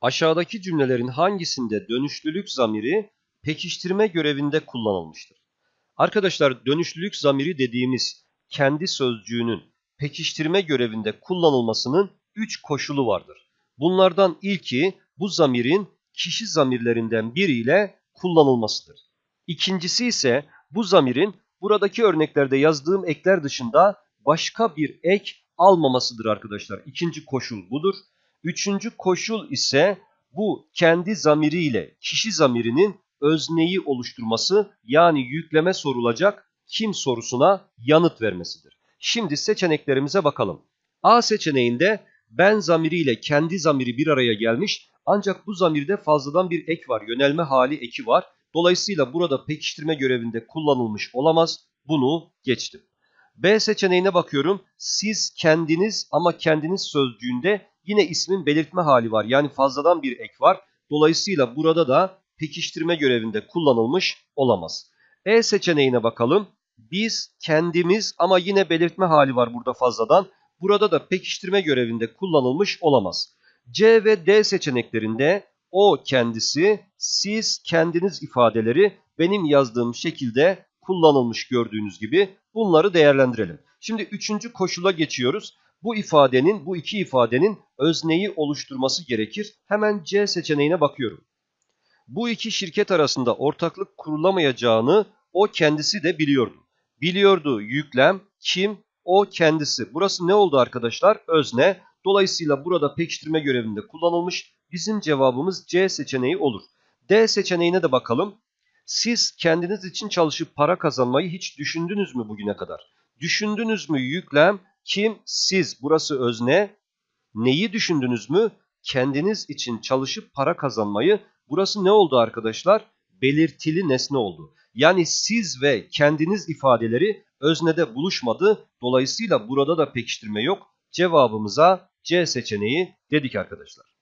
Aşağıdaki cümlelerin hangisinde dönüşlülük zamiri pekiştirme görevinde kullanılmıştır? Arkadaşlar dönüşlülük zamiri dediğimiz kendi sözcüğünün pekiştirme görevinde kullanılmasının 3 koşulu vardır. Bunlardan ilki bu zamirin kişi zamirlerinden biriyle kullanılmasıdır. İkincisi ise bu zamirin buradaki örneklerde yazdığım ekler dışında başka bir ek almamasıdır arkadaşlar. İkinci koşul budur. Üçüncü koşul ise bu kendi zamiriyle kişi zamirinin özneyi oluşturması yani yükleme sorulacak kim sorusuna yanıt vermesidir. Şimdi seçeneklerimize bakalım. A seçeneğinde ben zamiriyle kendi zamiri bir araya gelmiş ancak bu zamirde fazladan bir ek var. Yönelme hali eki var. Dolayısıyla burada pekiştirme görevinde kullanılmış olamaz. Bunu geçtim. B seçeneğine bakıyorum. Siz kendiniz ama kendiniz sözcüğünde yine ismin belirtme hali var. Yani fazladan bir ek var. Dolayısıyla burada da pekiştirme görevinde kullanılmış olamaz. E seçeneğine bakalım. Biz kendimiz ama yine belirtme hali var burada fazladan. Burada da pekiştirme görevinde kullanılmış olamaz. C ve D seçeneklerinde o kendisi, siz kendiniz ifadeleri benim yazdığım şekilde kullanılmış gördüğünüz gibi bunları değerlendirelim. Şimdi üçüncü koşula geçiyoruz. Bu ifadenin, bu iki ifadenin özneyi oluşturması gerekir. Hemen C seçeneğine bakıyorum. Bu iki şirket arasında ortaklık kurulamayacağını o kendisi de biliyordu. Biliyordu yüklem, kim, o kendisi. Burası ne oldu arkadaşlar? Özne. Dolayısıyla burada pekiştirme görevinde kullanılmış. Bizim cevabımız C seçeneği olur. D seçeneğine de bakalım. Siz kendiniz için çalışıp para kazanmayı hiç düşündünüz mü bugüne kadar? Düşündünüz mü yüklem? Kim? Siz. Burası özne. Neyi düşündünüz mü? Kendiniz için çalışıp para kazanmayı. Burası ne oldu arkadaşlar? Belirtili nesne oldu. Yani siz ve kendiniz ifadeleri öznede buluşmadı. Dolayısıyla burada da pekiştirme yok. Cevabımıza C seçeneği dedik arkadaşlar.